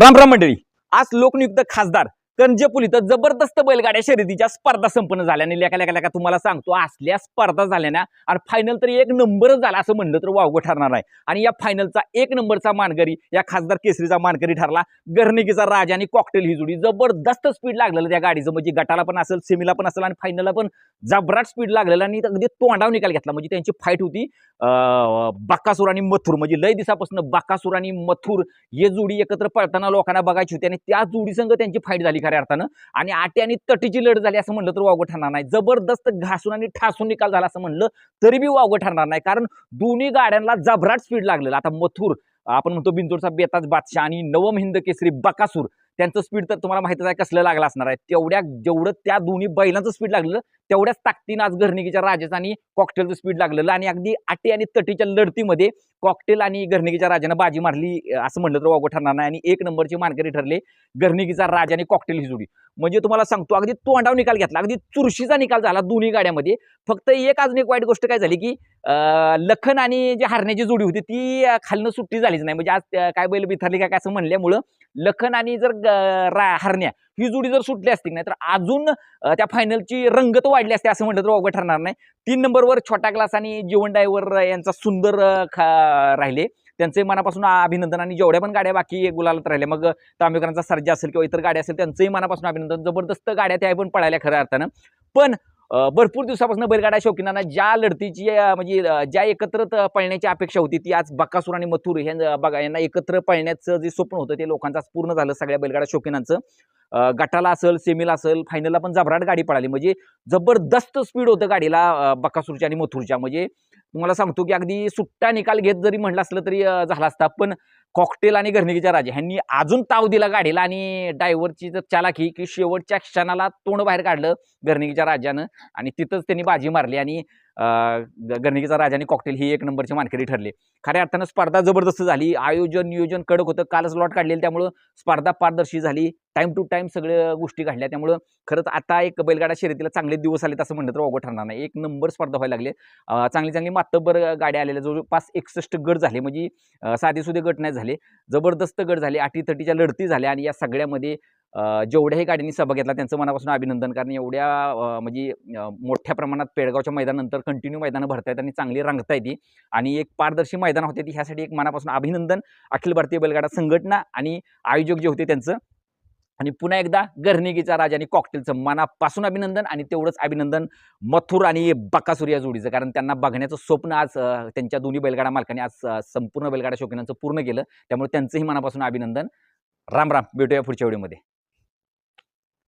राम राम मंडळी. आज लोकनियुक्त खासदार कर्जपुल इथं जबरदस्त बैलगाड्या शर्यतीच्या स्पर्धा संपन्न झाल्या. आणि लेखा लेखा लेखा तुम्हाला सांगतो असल्या स्पर्धा झाल्या ना आणि फायनल तरी एक नंबरच झाला असं म्हणलं तर वावगं ठरणार आहे आणि या फायनलचा एक नंबरचा मानकरी या खासदार केसरीचा मानकरी ठरला गर्णिकीचा राजा आणि कॉकटेल ही जोडी जबरदस्त स्पीड लागलेलं त्या गाडीचं. म्हणजे गटाला पण असेल सेमीला पण असेल आणि फायनलला पण जबराट स्पीड लागलेलं आणि अगदी तोंडावर निकाल घेतला. म्हणजे त्यांची फाईट होती बाकासूर आणि मथुर. म्हणजे लय दिवसापासून बाकासूर आणि मथुर हे जोडी एकत्र पळताना लोकांना बघायची होती आणि त्या जोडीसंग त्यांची फाईट झाली खऱ्या अर्थानं आणि आटी आणि तटीची लढ झाली असं म्हणलं तर वावगं ठरणार नाही. जबरदस्त घासून आणि ठासून निकाल झाला असं म्हणलं तरी बी वावगं ठरणार नाही. कारण दोन्ही गाड्यांना जबराट स्पीड लागलेलं. आता मथुर आपण म्हणतो बिंदूरचा बेताज बादशाह आणि नवम हिंद केसरी बकासूर त्यांचं स्पीड तर तुम्हाला माहितच आहे कसलं लागलं असणार आहे. तेवढ्या जेवढं त्या दोन्ही बैलांचं स्पीड लागलेलं तेवढ्याच ताकदीनं आज घरणिकीच्या राजाचं आणि कॉकटेलचं स्पीड लागलेलं आणि अगदी आटे आणि तटीच्या लढतीमध्ये कॉकटेल आणि घरणिकीच्या राजानं बाजी मारली असं म्हणलं तर वावगं ठरणार नाही. आणि एक नंबरची मानकरी ठरले घरणिकीचा राजा आणि कॉकटेल ही जोडी. म्हणजे तुम्हाला सांगतो अगदी तोंडाव निकाल घेतला अगदी चुरशीचा निकाल झाला दोन्ही गाड्यामध्ये. फक्त एक अजून एक वाईट गोष्ट काय झाली की लखन आणि जी हारण्याची जोडी होती ती खालनं सुट्टी झालीच नाही. म्हणजे आज काय बैल बिथरली काय काय असं म्हणल्यामुळं लखन आणि जर रा- हारण्या ही जोडी जर सुटली असती नाही तर अजून त्या फायनलची रंगत वाढली असते असं म्हटलं तर अवघड ठरणार नाही. तीन नंबरवर छोटा क्लास आणि जीवन डायव्हर यांचा सुंदर खा- राहिले. त्यांचे मनापासून अभिनंदन आणि जेवढ्या पण गाड्या बाकी गुलालात राहिल्या मग तांबेकरांचा सर्जा असेल किंवा इतर गाड्या असेल त्यांचंही मनापासून अभिनंदन. जबरदस्त गाड्या त्या पण पळाल्या खऱ्या अर्थानं. पण भरपूर दिवसापासून बैलगाड्या शौकीनांना ज्या लढतीची म्हणजे ज्या एकत्र पळण्याची अपेक्षा होती ती आज बकासूर आणि मथुर हे बघा यांना एकत्र पळण्याचं जे स्वप्न होतं ते लोकांचं आज पूर्ण झालं सगळ्या बैलगाड्या शौकीनांचं. गटाला असेल सेमीला असेल फायनलला पण जबराट गाडी पळाली. म्हणजे जबरदस्त स्पीड होतं गाडीला बकासूरच्या आणि मथुरच्या. म्हणजे मला सांगतो की अगदी सुट्टा निकाल घेत जरी म्हटलं असलं तरी झाला असता. पण कॉकटेल आणि घरणिकीच्या राजा ह्यांनी अजून ताव दिला गाडीला आणि ड्रायव्हरची जर चालाकी की शेवटच्या क्षणाला तोंड बाहेर काढलं गर्णिकीच्या राजानं आणि तिथंच त्यांनी बाजी मारली आणि गर्णिकीचा राजाने राजा आणि कॉकटेल ही एक नंबरची मानकरी ठरली. खऱ्या अर्थानं स्पर्धा जबरदस्त झाली. आयोजन नियोजन कडक होतं. कालच लॉट काढलेलं त्यामुळं स्पर्धा पारदर्शी झाली. टाईम टू टाईम सगळ्या गोष्टी घडल्या. त्यामुळं खरंच आता एक बैलगाडा शर्यतीला चांगले दिवस आले असं म्हणलं तर अवघड ठरणार नाही. एक नंबर स्पर्धा व्हायला लागले. चांगली चांगली मातबर गाड्या आलेल्या. जवळपास एकसष्ट गट झाले. म्हणजे अं, साधेसुधे गट नाही झाले. जबरदस्त गट झाले. अटी तटीच्या लढती झाल्या आणि या सगळ्यामध्ये जेवढ्याही गाड्यांनी सभा घेतला त्यांचं मनापासून अभिनंदन. कारण एवढ्या म्हणजे मोठ्या प्रमाणात पेडगावच्या मैदानानंतर कंटिन्यू मैदानं भरतायत आणि चांगली रंगता येते आणि एक पारदर्शी मैदान होते ती ह्यासाठी एक मनापासून अभिनंदन. अखिल भारतीय बैलगाडा संघटना आणि आयोजक जे होते त्यांचं. आणि पुन्हा एकदा गर्नेगीचा राजा आणि कॉकटेलचं मनापासून अभिनंदन आणि तेवढंच अभिनंदन मथुर आणि बकासूर या जोडीचं. कारण त्यांना बघण्याचं स्वप्न आज त्यांच्या दोन्ही बैलगाडा मालकाने आज संपूर्ण बैलगाडा शौकीनांचं पूर्ण केलं. त्यामुळे त्यांचंही मनापासून अभिनंदन. राम राम. भेटूया पुढच्या व्हिडिओमध्ये.